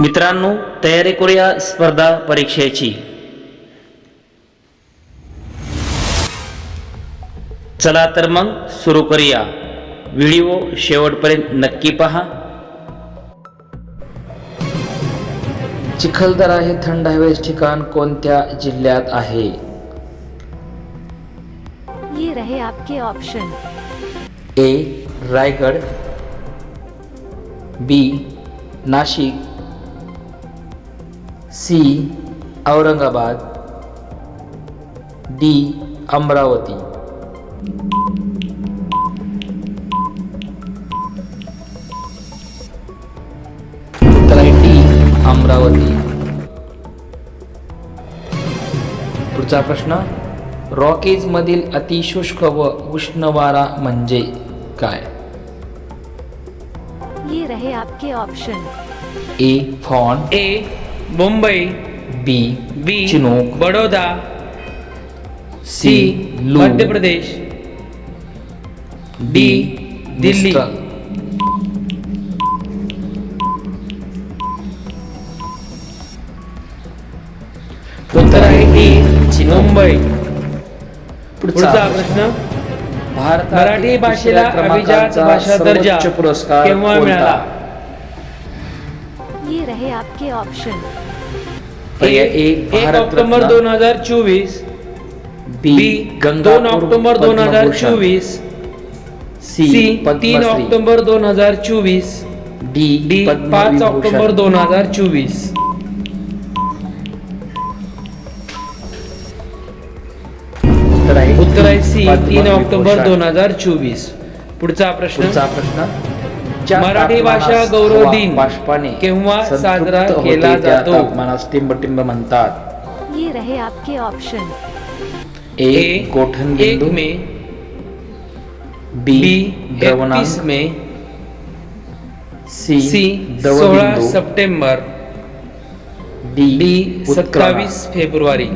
मित्रांनो तयारी करूया स्पर्धा परीक्षेची. चला तर मग सुरू करूया. व्हिडिओ शेवटपर्यंत नक्की पहा. चिखलदरा हे थंड हवेचे ठिकाण कोणत्या जिल्ह्यात आहे? ये रहे आपके option A Raigad. B Nashik. C Aurangabad. D Amravati. उत्तर आहे डी अमरावती. पुढचा प्रश्न रॉकेज मधील अतिशुष्क व उष्ण वारा म्हणजे काय? ये रहे आपके ऑप्शन ए फॉन. A Mumbai B B Chinook Baroda C Madhya Pradesh D Delhi. उत्तर आहे डी. मुंबई पुढचा प्रश्न. भारतातील मराठी भाषेला अभिजात भाषा दर्जा पुरस्कार केव्हा? मिळाला ये रहे आपके ऑप्शन एक. ऑक्टोबर दोन हजार चोवीस बी दोन ऑक्टोबर दोन हजार. चोवीस सी तीन. ऑक्टोबर दोन हजार चोवीस डी डी पाच. ऑक्टोबर दोन हजार चोवीस उत्तर आहे उत्तर आहे सी तीन. ऑक्टोबर दोन हजार चोवीस पुढचा प्रश्न पुढचा प्रश्न मराठी भाषा गौरव दिन बाष्पाने केव्हा साजरा केला जातो? तापमानास टिंब म्हणतात ये रहे आपके ऑप्शन ए एक बिंदू मे बी द्रवणांक मे सी सी सोळा. September D. सत्तावीस फेब्रुवारी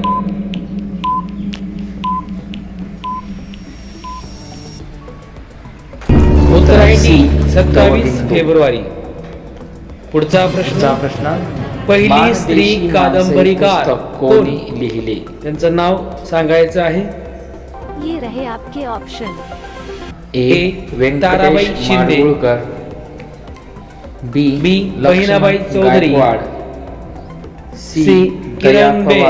उत्तर आहे सी डी सत्तावीस. फेब्रुवारी पुढचा प्रश्न प्रश्न पहिली स्त्री माणसे कादंबरीकार पुस्तक कोण कोणी लिहिले त्यांचं नाव सांगायचं आहे ये रहे आपके option A A. Tarabai Venkatesh Shinde. Madgulkar B B. Laxman Bahinabai Chaudhari. Gaikwad C Kiranben.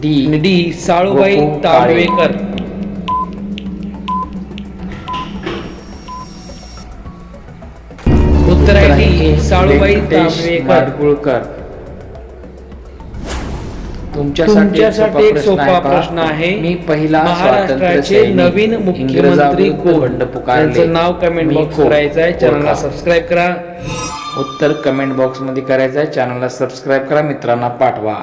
D D Salubai Kale. Talvekar D Salubai Tambvekar Madgulkar. तुमच्यासाठी एक सोपा प्रश्न आहे मी पहिला महाराष्ट्राचे नवीन मुख्यमंत्री कोण? त्यांचं नाव कमेंट बॉक्स करायचं आहे. चॅनलला सबस्क्राईब करा. उत्तर कमेंट बॉक्समध्ये करायचं आहे. चॅनलला सबस्क्राईब करा. मित्रांना पाठवा.